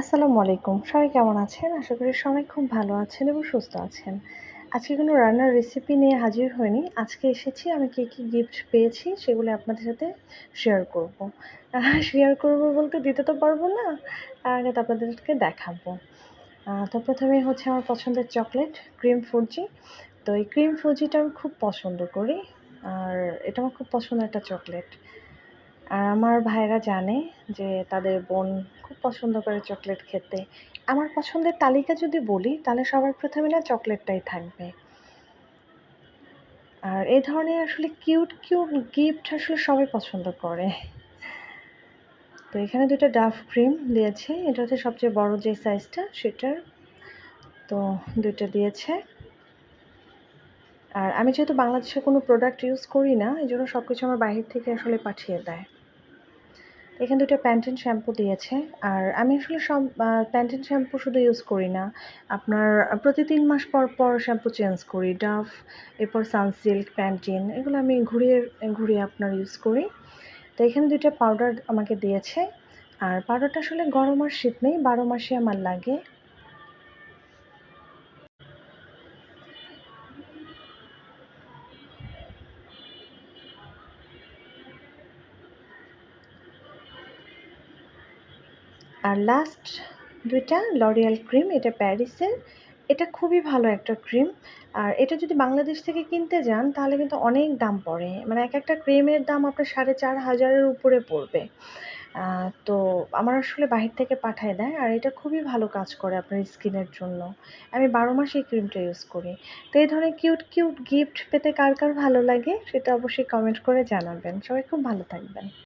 আসসালামু আলাইকুম। সবাই কেমন আছেন? আশা করি সবাই খুব ভালো আছেন এবং সুস্থ আছেন। আজকে কোনো রান্নার রেসিপি নিয়ে হাজির হয়নি আজকে এসেছি, আমি কী কী গিফট পেয়েছি সেগুলো আপনাদের সাথে শেয়ার করব। শেয়ার করব বলতে দিতে তো পারব না আগে তো আপনাদেরকে দেখাবো। তো প্রথমে হচ্ছে আমার পছন্দের চকলেট ক্রিম ফুজি তো এই ক্রিম ফুজিটা আমি খুব পছন্দ করি, আর এটা আমার খুব পছন্দের একটা চকলেট আর আমার ভাইরা জানে যে তাদের বোন খুব পছন্দ করে চকলেট খেতে। আমার পছন্দের তালিকা যদি বলি, তাহলে সবার প্রথমে না চকলেটটাই থাকবে। আর এই ধরনের আসলে কিউট কিউট গিফট আসলে সবাই পছন্দ করে। তো এখানে দুটো ডাফ ক্রিম দিয়েছে। এটা হচ্ছে সবচেয়ে বড় যে সাইজটা, সেটার। তো দুইটা দিয়েছে। আর আমি যেহেতু বাংলাদেশে কোনো প্রোডাক্ট ইউজ করি না এই জন্য সব কিছু আমার বাইরে থেকে আসলে পাঠিয়ে দেয়। এখানে দুটো প্যান্টিন শ্যাম্পু দিয়েছে। আর আমি আসলে সব প্যান্টিন শ্যাম্পু শুধু ইউজ করি না। আপনার, প্রতি তিন মাস পর পর শ্যাম্পু চেঞ্জ করি। ডাফ এরপর সানসিল্ক প্যান্টিন এগুলো আমি ঘুরিয়ে ঘুরিয়ে আপনার ইউজ করি। তো এখানে দুইটা পাউডার আমাকে দিয়েছে। আর পাউডারটা আসলে গরম আর শীত নেই, বারো মাসে আমার লাগে। আর লাস্ট দুইটা লরিয়াল ক্রিম এটা প্যারিসের এটা খুবই ভালো একটা ক্রিম আর এটা যদি বাংলাদেশ থেকে কিনতে যান, তাহলে কিন্তু অনেক দাম পড়ে। মানে এক একটা ক্রিমের দাম আপনার সাড়ে চার হাজারের উপরে পড়বে। তো আমার আসলে বাহির থেকে পাঠায় দেয়। আর এটা খুবই ভালো কাজ করে আপনার স্কিনের জন্য। আমি বারো মাস এই ক্রিমটা ইউজ করি। তো এই ধরনের কিউট কিউট গিফট পেতে কার কার ভালো লাগে, সেটা অবশ্যই কমেন্ট করে জানাবেন। সবাই খুব ভালো থাকবেন।